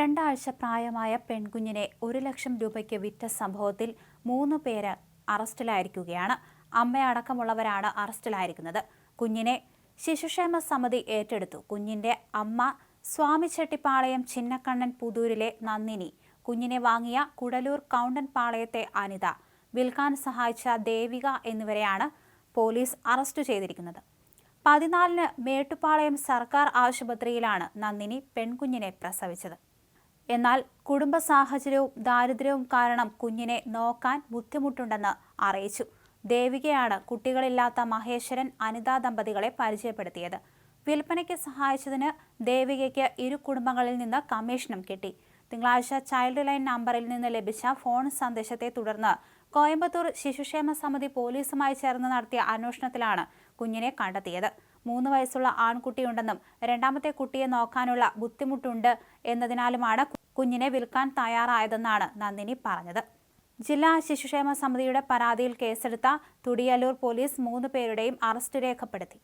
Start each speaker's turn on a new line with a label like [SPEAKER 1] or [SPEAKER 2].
[SPEAKER 1] രണ്ടാഴ്ച പ്രായമായ പെൺകുഞ്ഞിനെ ഒരു ലക്ഷം രൂപയ്ക്ക് വിറ്റ സംഭവത്തിൽ മൂന്ന് പേര് അറസ്റ്റിലായിരിക്കുകയാണ്. അമ്മയടക്കമുള്ളവരാണ് അറസ്റ്റിലായിരിക്കുന്നത്. കുഞ്ഞിനെ ശിശുക്ഷേമ സമിതി ഏറ്റെടുത്തു. കുഞ്ഞിന്റെ അമ്മ സ്വാമിച്ചെട്ടിപ്പാളയം ചിന്നക്കണ്ണൻ പുതൂരിലെ നന്ദിനി കുഞ്ഞിനെ വാങ്ങിയ കുടലൂർ കൗണ്ടൻ പാളയത്തെ അനിത. വിൽക്കാൻ സഹായിച്ച ദേവിക എന്നിവരെയാണ് പോലീസ് അറസ്റ്റ് ചെയ്തിരിക്കുന്നത്. പതിനാലിന് മേട്ടുപാളയം സർക്കാർ ആശുപത്രിയിലാണ് നന്ദിനി പെൺകുഞ്ഞിനെ പ്രസവിച്ചത്. എന്നാൽ കുടുംബ സാഹചര്യവും ദാരിദ്ര്യവും കാരണം കുഞ്ഞിനെ നോക്കാൻ ബുദ്ധിമുട്ടുണ്ടെന്ന് അറിയിച്ചു. ദേവികയാണ് കുട്ടികളില്ലാത്ത മഹേശ്വരൻ അനിതാ ദമ്പതികളെ പരിചയപ്പെടുത്തിയത്. വിൽപ്പനയ്ക്ക് സഹായിച്ചതിന് ദേവികയ്ക്ക് ഇരു കുടുംബങ്ങളിൽ നിന്ന് കമ്മീഷനും കിട്ടി. തിങ്കളാഴ്ച ചൈൽഡ് ലൈൻ നമ്പറിൽ നിന്ന് ലഭിച്ച ഫോൺ സന്ദേശത്തെ തുടർന്ന് കോയമ്പത്തൂർ ശിശുക്ഷേമ സമിതി പോലീസുമായി ചേർന്ന് നടത്തിയ അന്വേഷണത്തിലാണ് കുഞ്ഞിനെ കണ്ടെത്തിയത്. മൂന്ന് വയസ്സുള്ള ആൺകുട്ടിയുണ്ടെന്നും രണ്ടാമത്തെ കുട്ടിയെ നോക്കാനുള്ള ബുദ്ധിമുട്ടുണ്ട് എന്നതിനാലുമാണ് കുഞ്ഞിനെ വിൽക്കാൻ തയ്യാറായതെന്നാണ് നന്ദിനി പറഞ്ഞത്. ജില്ലാ ശിശുക്ഷേമ സമിതിയുടെ പരാതിയിൽ കേസെടുത്ത തുടിയല്ലൂർ പോലീസ് മൂന്ന് പേരുടെയും അറസ്റ്റ് രേഖപ്പെടുത്തി.